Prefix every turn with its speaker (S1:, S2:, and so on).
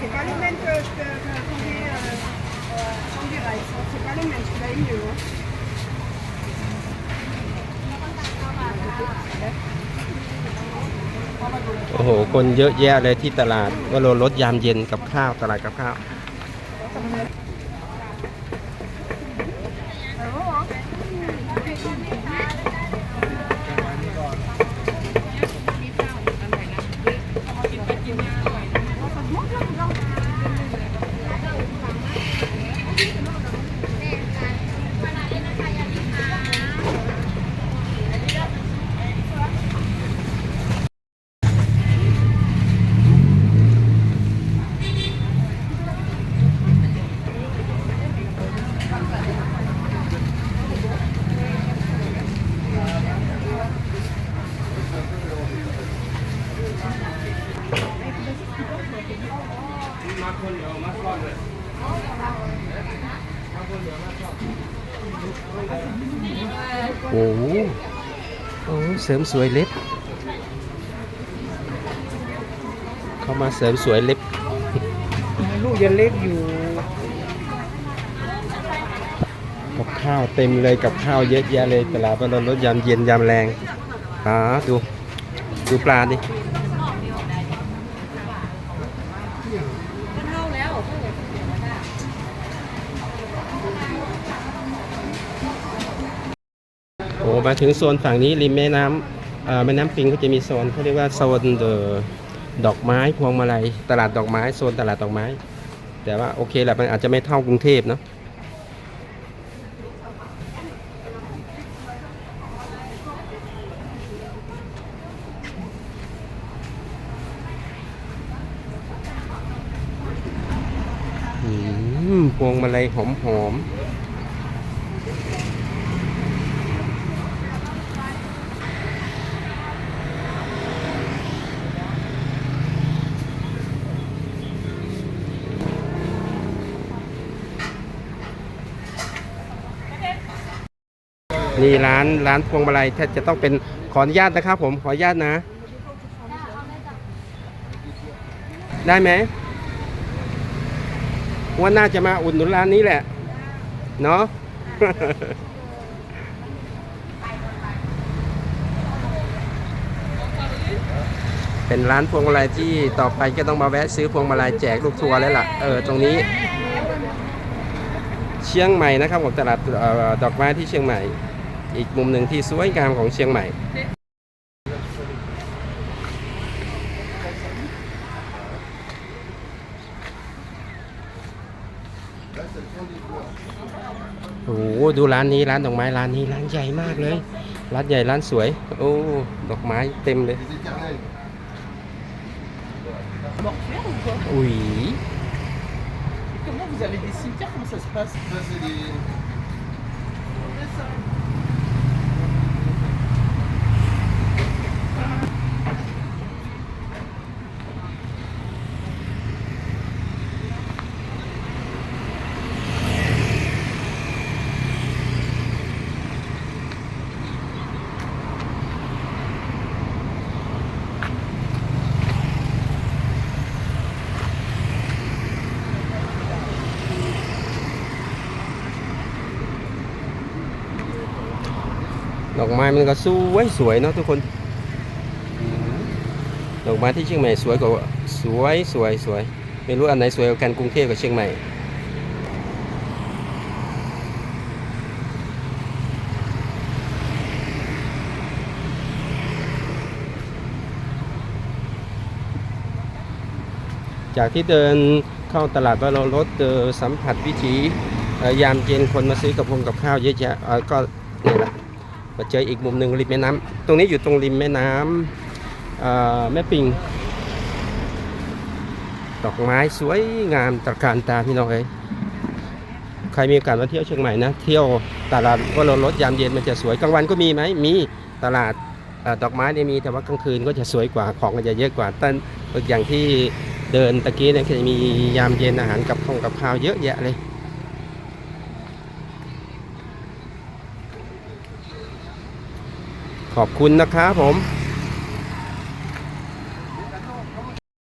S1: C'est pas le même que, que, que Candy, euh, euh, Candy Rice. hein. C'est pas le même, celui-là est mieux. hein.
S2: โอ้โห คนเยอะแยะเลยที่ตลาดวโรรสยามเย็นกับข้าวตลาดกับข้าว โอ้โหโอ้โหเสริมสวยเล็บ เข้ามาเสริมสวยเล็บ
S3: ลูกยังเล็กอยู่
S2: กับข้าวเต็มเลยกับข้าวเยอะแยะเลยตลาดวโรรสยามเย็นยามแรงอ่าดู ดูปลาดิ มาถึงโซนฝั่งนี้ริมแม่น้ำแม่น้ำปิงก็จะมีโซนเขาเรียกว่าโซนเดอดอกไม้พวงมาลัยตลาดดอกไม้โซนตลาดดอกไม้ แต่ว่าโอเคแหละมันอาจจะไม่เท่ากรุงเทพเนาะพวงมาลัยหอมหอมๆ นี่ร้านร้านพวงมาลัยถ้าจะต้องเป็นขออนุญาตนะครับผมขออนุญาตนะ ได้ไหมว่าน่าจะมาอุดหนุนร้านนี้แหละ เนาะเป็นร้านพวงมาลัยที่ต่อไปก็ต้องมาแวะซื้อพวงมาลัยแจกลูกทัวร์แล้วล่ะ เออตรงนี้ เชียงใหม่นะครับผมตลาดออดอกไม้ที่เชียงใหม่ อีกมุมหนึ่งที่สวยงามของเชียงใหม่ โอ้โหดูร้านนี้ร้านดอกไม้ร้านนี้ร้านใหญ่มากเลย ร้านใหญ่ร้านสวย โอ้ดอกไม้เต็มเลยอุ้ย
S3: Comment vous avez des cimetières Comment ça se passe
S4: Ça, c'est des.
S2: ดอกไม้มันก็สวยสวยเนาะทุกคน ดอกไม้ที่เชียงใหม่สวยกว่าสวยสวยสวย ไม่รู้อันไหนสวยกว่ากันกรุงเทพกับเชียงใหม่จากที่เดินเข้าตลาดวโรรสเจอสัมผัสวิถีเอ่อยามเย็นคนมาซื้อกับพงกับข้าวเยอะแยะเอ่อก็นี่แหละ มาเจออีกมุมหนึ่งริมแม่น้ำตรงนี้อยู่ตรงริมแม่น้ำเอ่อแม่ปิง ดอกไม้สวยงามตระการตาพี่น้องเอ้ยใครมีโอกาสมาเที่ยวเชียงใหม่นะ เที่ยวตลาดวโรรสยามเย็นมันจะสวยกลางวันก็มีไหมมีตลาดอดอกไม้เนี่ยมีแต่ว่ากลางคืนก็จะสวยกว่าของก็จะเยอะกว่าแต่อย่างที่เดินตะกี้เนี่ยจะมียามเย็นอาหารกับข้าวกับข้าวเยอะแยะเลย ขอบคุณนะครับผม